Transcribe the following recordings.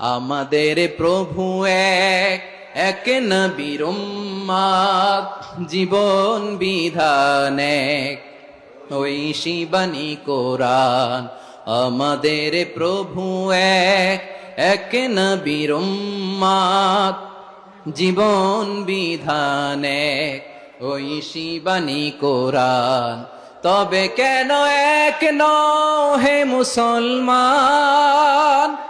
আমাদের প্রভু এক এক নবীর জীবন বিধান এক। ওই শিবানী কোরআন আমাদের প্রভু এক এক নবীর জীবন বিধান এক। ওই শিবানী কোরআন তবে কেন এক নও হে মুসলমান?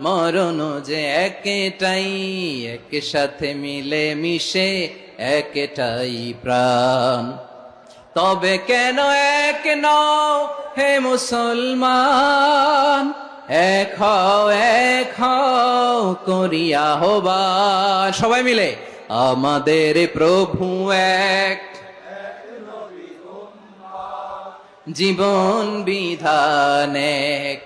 মরণ যে একটাই এক সাথে মিলে মিশে একটাই প্রাণ। তবে কেন এক নও হে মুসলমান? এক হও এক হও করিয়া হবার সবাই মিলে। আমাদের প্রভু এক। জীবন বিধান এক।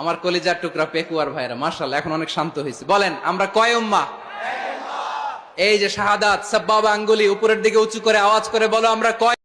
আমার কলিজার টুকরা পেকুয়ার ভাইরা মার্শাল এখন অনেক শান্ত হয়েছে। বলেন, আমরা কয় উম্মা? এই যে শাহাদাত, সাব্বাবা আঙ্গুলি উপরের দিকে উঁচু করে আওয়াজ করে বলো, আমরা কয়